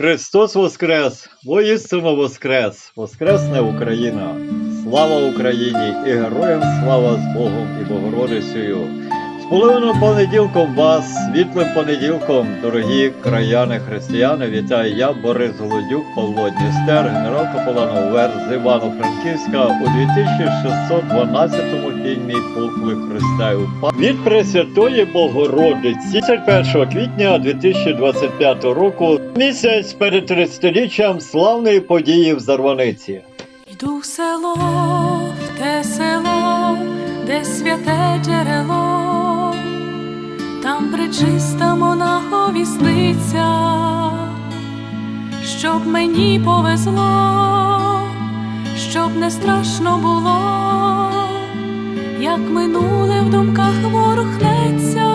Христос Воскрес! Воістину Воскрес! Воскресне Україна! Слава Україні і героям слава з Богом і Богородицею! З половиною понеділком вас, світлим понеділком, дорогі краяни християни, вітаю я, Борис Голодюк, Павло Дністер, генерал Капелан УВЕР з Івано-Франківська у 2612 день мій поклик Христа упа. Від Пресвятої Богородиці 31 квітня 2025 року, місяць перед 30-річчям славної події в Зарваниці. Йду в село, в те село, де святе джерело, там причиста монахові сниться, щоб мені повезло, щоб не страшно було, як минуле в думках ворухнеться,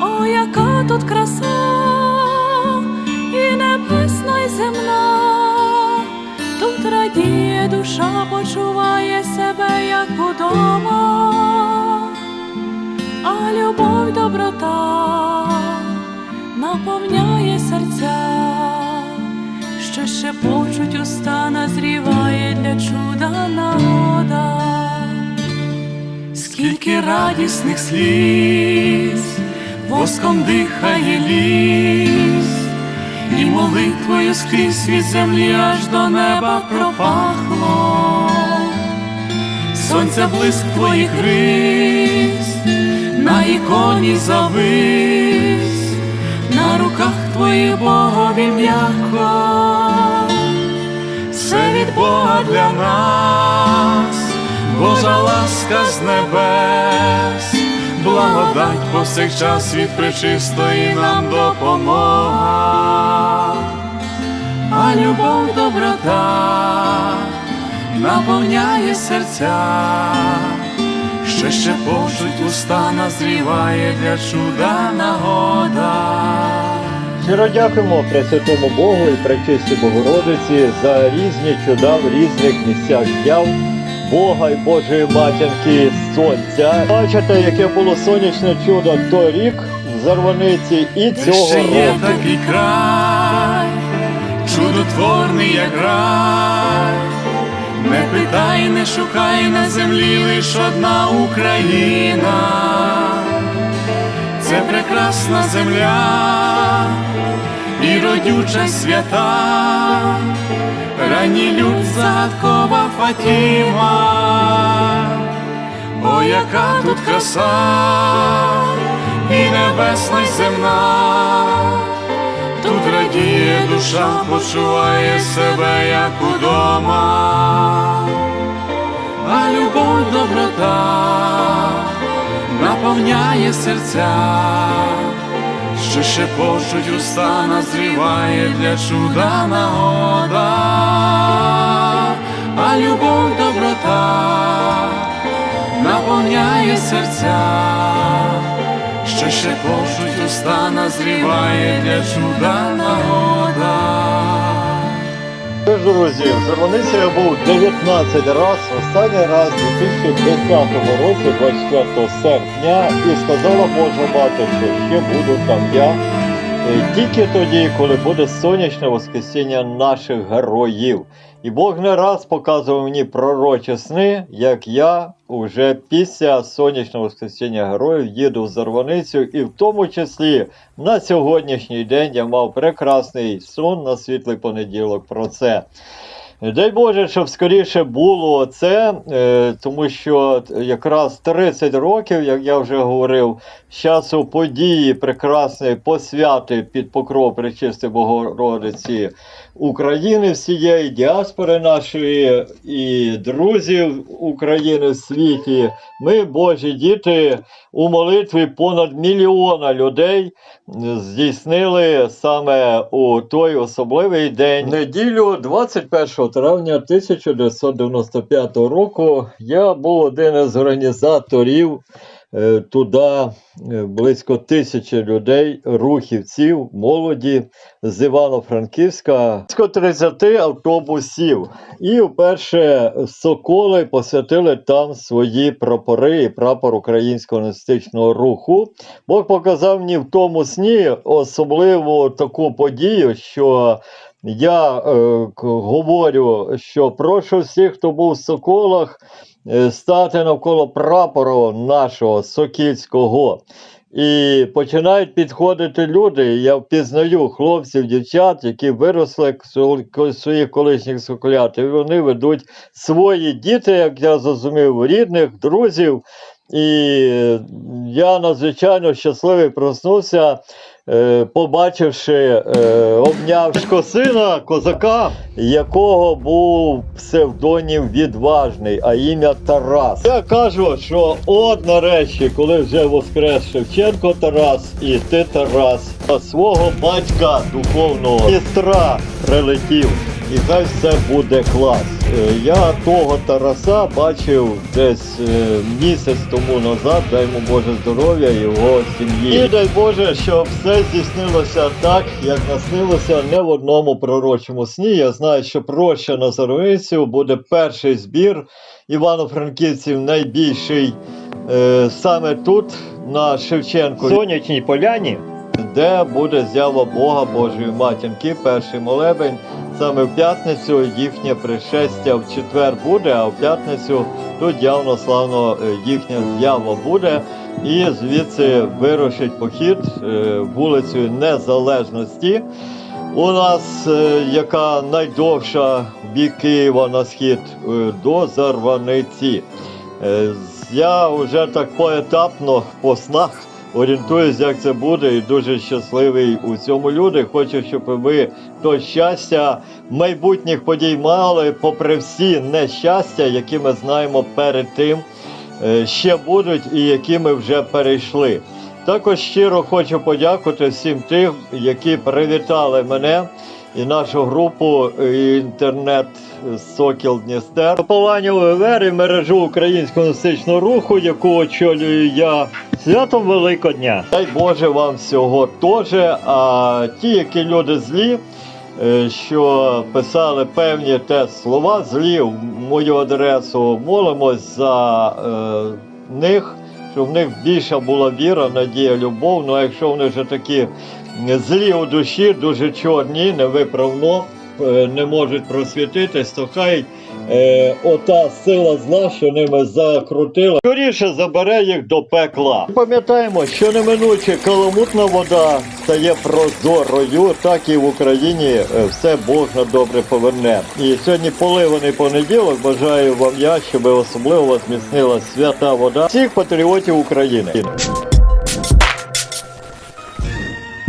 о, яка тут краса, і небесна, і земна. Тут радіє душа, почуває себе як удома, а любов, доброта наповняє серця, що ще почуть уста назріває для чуда нагода. Скільки радісних сліз, воском дихає ліс, і молитвою скрізь від землі аж до неба пропахло, сонця блиск твоїх рис, на іконі завис, на руках твоїх Богові м'яко, все від Бога для нас, Божа ласка з небес. Благодать повсякчас від пречистої нам допомога, а любов доброта наповняє серця, що ще пошуть уста назріває для чуда нагода. Щиро дякуємо Пресвятому Богу і Пречистій Богородиці за різні чуда в різних місцях з'яв Бога і Божої матінки Сонця. Бачите, яке було сонячне чудо торік в Зарваниці і цього Ще є такий край, чудотворний, як рай. Не питай, не шукай на землі лиш одна Україна. Це прекрасна земля і родюча свята, ранній люд загадкова Фатіма. О, яка тут краса, і небесна, земна, радіє душа, почуває себе як удома, а любов, доброта наповняє серця, що ще пошуть уста назріває для чуда нагода, а любов, доброта наповняє серця, що шепочуть уста назріває для чуда нагода. Друзі, в Зарваниці я був 19 раз, останній раз у 2010 році, 24 серпня, і сказала Божа мати, що ще буду там я. Тільки тоді, коли буде сонячне воскресіння наших героїв. І Бог не раз показував мені пророчі сни, як я уже після сонячного воскресіння героїв їду в Зарваницю, і в тому числі на сьогоднішній день я мав прекрасний сон на світлий понеділок про це. Дай Боже, щоб скоріше було це, е, тому що якраз 30 років, як я вже говорив, з часу події прекрасної посвяти під покров Пречистої Богородиці України всієї діаспори нашої і друзів України в світі. Ми, Божі діти, у молитві понад мільйона людей здійснили саме у той особливий день. Неділю 21 травня 1995 року я був один із організаторів туди е, близько тисячі людей, рухівців, молоді з Івано-Франківська, близько 30 автобусів. І вперше соколи посвятили там свої прапори і прапор українського націоналістичного руху. Бог показав мені в тому сні особливу таку подію, що я е, говорю, що прошу всіх, хто був в Соколах, е, стати навколо прапору нашого сокільського. І починають підходити люди. Я впізнаю хлопців, дівчат, які виросли своїх колишніх соколят. І вони ведуть свої діти, як я зрозумів, рідних, друзів. І е, я надзвичайно щасливий проснувся, е, побачивши, е, обнявши косина козака, якого був псевдонім відважний, а ім'я Тарас. Я кажу, що от нарешті, коли вже воскрес Шевченко Тарас і ти Тарас, свого батька духовного сестра прилетів. І хай все буде клас. Е, Я того Тараса бачив десь е, місяць тому назад, дай йому Боже здоров'я його сім'ї. І дай Боже, щоб все здійснилося так, як наснилося не в одному пророчому сні. Я знаю, що проща на Заровицю буде перший збір Івано-Франківців найбільший е, саме тут, на Шевченку, сонячній поляні, де буде з'ява Бога Божої матінки, перший молебень. Саме в п'ятницю їхнє пришестя в четвер буде, а в п'ятницю тут явно славно е, їхня з'ява буде. І звідси вирушить похід е, вулицею Незалежності. У нас, е, яка найдовша бік Києва на схід до Зарваниці. Я вже так поетапно по снах орієнтуюсь, як це буде, і дуже щасливий у цьому люди. Хочу, щоб ви то щастя майбутніх подій мали, попри всі нещастя, які ми знаємо перед тим, е, ще будуть і які ми вже перейшли. Також щиро хочу подякувати всім тим, які привітали мене і нашу групу е, інтернет Сокіл Дністер. УВР і мережу українського національного руху, яку очолюю я. Святом Великодня. Дай Боже вам всього теж. А ті, які люди злі, е, що писали певні те слова злі в мою адресу, молимось за е, них, щоб в них більша була віра, надія, любов. Ну а якщо вони вже такі злі у душі, дуже чорні, невиправно, е, не можуть просвітитись, то хай е, ота сила зла, що ними закрутила, скоріше забере їх до пекла. Пам'ятаємо, що неминуче каламутна вода стає прозорою, так і в Україні е, все Бог на добре поверне. І сьогодні поливаний понеділок. Бажаю вам я, щоб особливо зміцнила свята вода всіх патріотів України.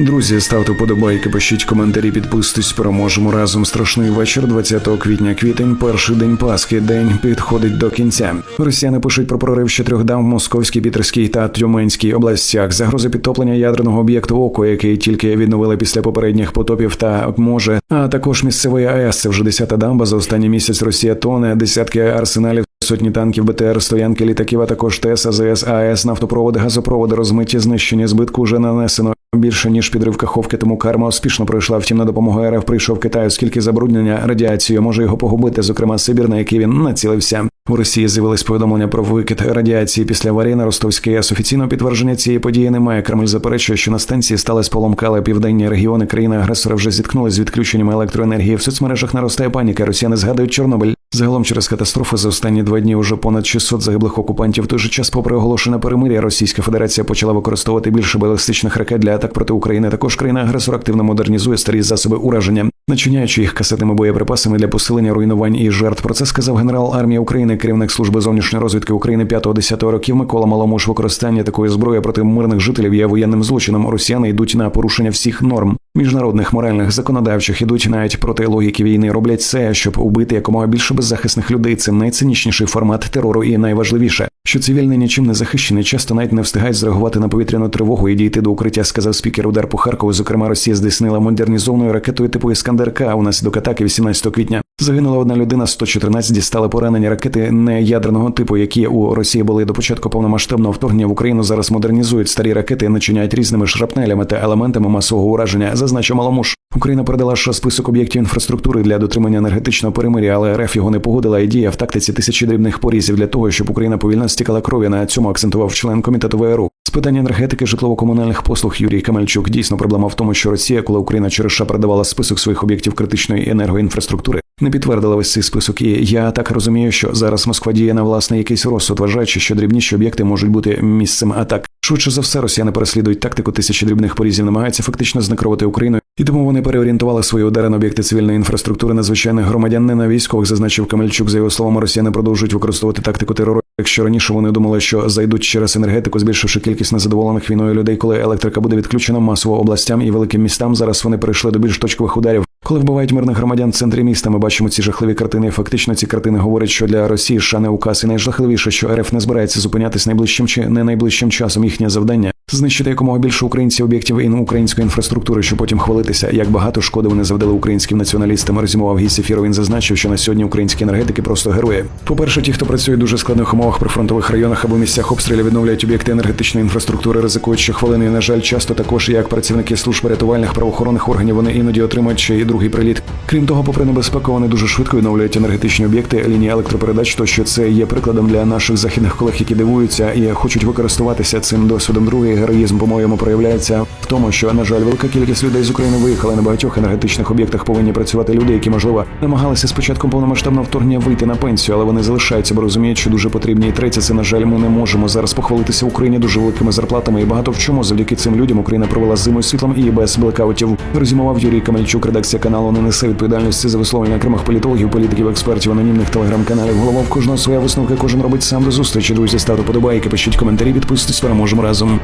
Друзі, ставте вподобайки, пишіть коментарі, підписуйтесь, переможемо разом. Страшний вечір 20 квітня, квітень, перший день Пасхи. День підходить до кінця. Росіяни пишуть про прорив з чотирьох дам в Московській, Пітерській та Тюменській областях. Загрози підтоплення ядерного об'єкту ОКО, який тільки відновили після попередніх потопів та може. А також місцевої АЕС. Це вже десята дамба. За останній місяць Росія тоне десятки арсеналів. Сотні танків БТР, стоянки літаків, а також ТЕС, АЗС, АЕС, нафтопроводи, газопроводи, розмиті, знищення збитку вже нанесено. Більше ніж підрив Каховки, тому карма успішно пройшла. Втім, на допомогу РФ прийшов Китай, оскільки забруднення радіацією може його погубити, зокрема Сибір, на який він націлився. У Росії з'явились повідомлення про викид радіації після аварії на Ростовській АЕС. Офіційного підтвердження цієї події немає. Кремль заперечує, що на станції сталася поломка, але південні регіони країни-агресора вже зіткнулись з відключеннями електроенергії. В соцмережах наростає паніка. Росіяни згадують Чорнобиль. Загалом через катастрофи за останні два дні вже понад 600 загиблих окупантів. В той же час, попри оголошене перемир'я, Російська Федерація почала використовувати більше балістичних ракет для атак проти України. Також країна-агресор активно модернізує старі засоби ураження, начиняючи їх касетними боєприпасами для посилення руйнувань і жертв. Про це сказав генерал армії України, керівник служби зовнішньої розвідки України 5-10 років Микола Маломуш. Використання такої зброї проти мирних жителів є воєнним злочином. Росіяни йдуть на порушення всіх норм. Міжнародних моральних законодавчих ідуть навіть проти логіки війни. Роблять це, щоб убити якомога більше беззахисних людей. Це найцинічніший формат терору, і найважливіше, що цивільний нічим не захищений, часто навіть не встигають зреагувати на повітряну тривогу і дійти до укриття. Сказав спікер удар по Харкову. Зокрема, Росія здійснила модернізованою ракетою типу Іскандер К. Унаслідок атаки 18 квітня Загинула одна людина, 114 дістали поранені ракети неядерного типу, які у Росії були до початку повномасштабного вторгнення в Україну. Зараз модернізують старі ракети, начиняють різними шрапнелями та елементами масового ураження. Зазначив Маламуш. Україна передала ще список об'єктів інфраструктури для дотримання енергетичного перемиря, але РФ його не погодила і діє в тактиці тисячі дрібних порізів для того, щоб Україна повільно стікала крові. На цьому акцентував член комітету ВРУ. З питання енергетики житлово-комунальних послуг Юрій Камельчук дійсно проблема в тому, що Росія, коли Україна через США передавала список своїх об'єктів критичної енергоінфраструктури, не підтвердила весь цей список. І я так розумію, що зараз Москва діє на власний якийсь розсуд, вважаючи, що дрібніші об'єкти можуть бути місцем атак. Швидше за все, росіяни переслідують тактику тисячі дрібних порізів, намагаються фактично знекровити Україну, і тому вони переорієнтували свої удари на об'єкти цивільної інфраструктури на звичайних громадян, не на військових, зазначив Камельчук. За його словами, росіяни продовжують використовувати тактику терору. Якщо раніше вони думали, що зайдуть через енергетику, збільшивши кількість незадоволених війною людей, коли електрика буде відключена масово областям і великим містам, зараз вони перейшли до більш точкових ударів. Коли вбивають мирних громадян в центрі міста, ми бачимо ці жахливі картини. Фактично ці картини говорять, що для Росії США не указ і найжахливіше, що РФ не збирається зупинятись найближчим чи не найближчим часом. Їхнє завдання знищити якомога більше українців об'єктів і української інфраструктури, щоб потім хвалитися, як багато шкоди вони завдали українським націоналістам. Резюмував Гісіфіров. Він зазначив, що на сьогодні українські енергетики просто герої. По-перше, ті, хто працює в дуже складних умовах при фронтових районах або місцях обстрілів, відновлюють об'єкти енергетичної інфраструктури, ризикують щохвилини. І, на жаль, часто також як працівники служб рятувальних правоохоронних органів вони іноді отримують ще й другий приліт. Крім того, попри небезпеку, вони дуже швидко відновлюють енергетичні об'єкти, лінії електропередач, тощо це є прикладом для наших західних колег, які дивуються і хочуть використовуватися цим досвідом. Другий героїзм, по-моєму, проявляється в тому, що на жаль, велика кількість людей з України виїхали на багатьох енергетичних об'єктах. Повинні працювати люди, які можливо намагалися з початком повномасштабного вторгнення вийти на пенсію, але вони залишаються, бо розуміють, що дуже потрібні. І третє, це на жаль, ми не можемо зараз похвалитися в Україні дуже великими зарплатами. І багато в чому завдяки цим людям Україна провела зиму світлом і без блекаутів. Резюмував Юрій Камельчук. Редакція каналу не несе відповідальності за висловлення окремих політологів, політиків, експертів, анонімних телеграм-каналів. Голова в кожного своя висновка. Кожен робить сам до зустрічі. Друзі, ставте подобайки, пишіть коментарі, підписуйтесь, переможемо разом.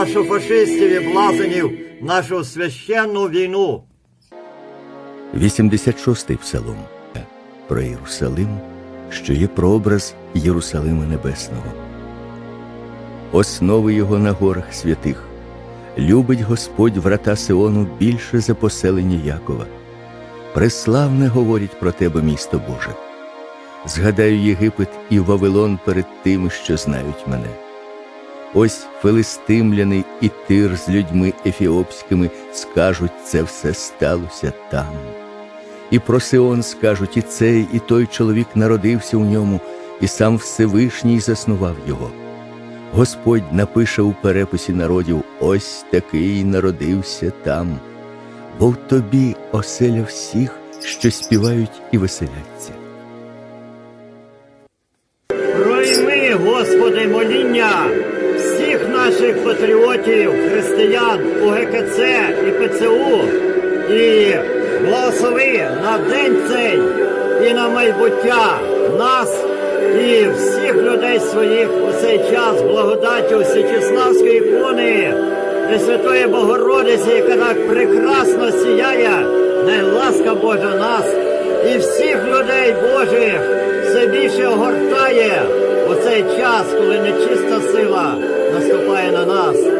Зла, рашофашистів і блазенів нашу священну війну. 86-й псалом про Єрусалим, що є прообраз Єрусалима Небесного. Основи його на горах святих. Любить Господь врата Сиону більше за поселення Якова. Преславне говорить про тебе, місто Боже. Згадаю Єгипет і Вавилон перед тими, що знають мене. Ось филистимляни і тир з людьми ефіопськими скажуть, це все сталося там. І про Сион скажуть, і цей, і той чоловік народився у ньому, і сам Всевишній заснував його. Господь напише у переписі народів: ось такий народився там, бо в тобі оселя всіх, що співають і веселяться. УГКЦ і ПЦУ, і благослови на день цей і на майбуття нас і всіх людей своїх у цей час благодаттю Січеславської ікони Пресвятої Богородиці, яка так прекрасно сіяє, най ласка Божа нас і всіх людей Божих все більше огортає у цей час, коли нечиста сила наступає на нас.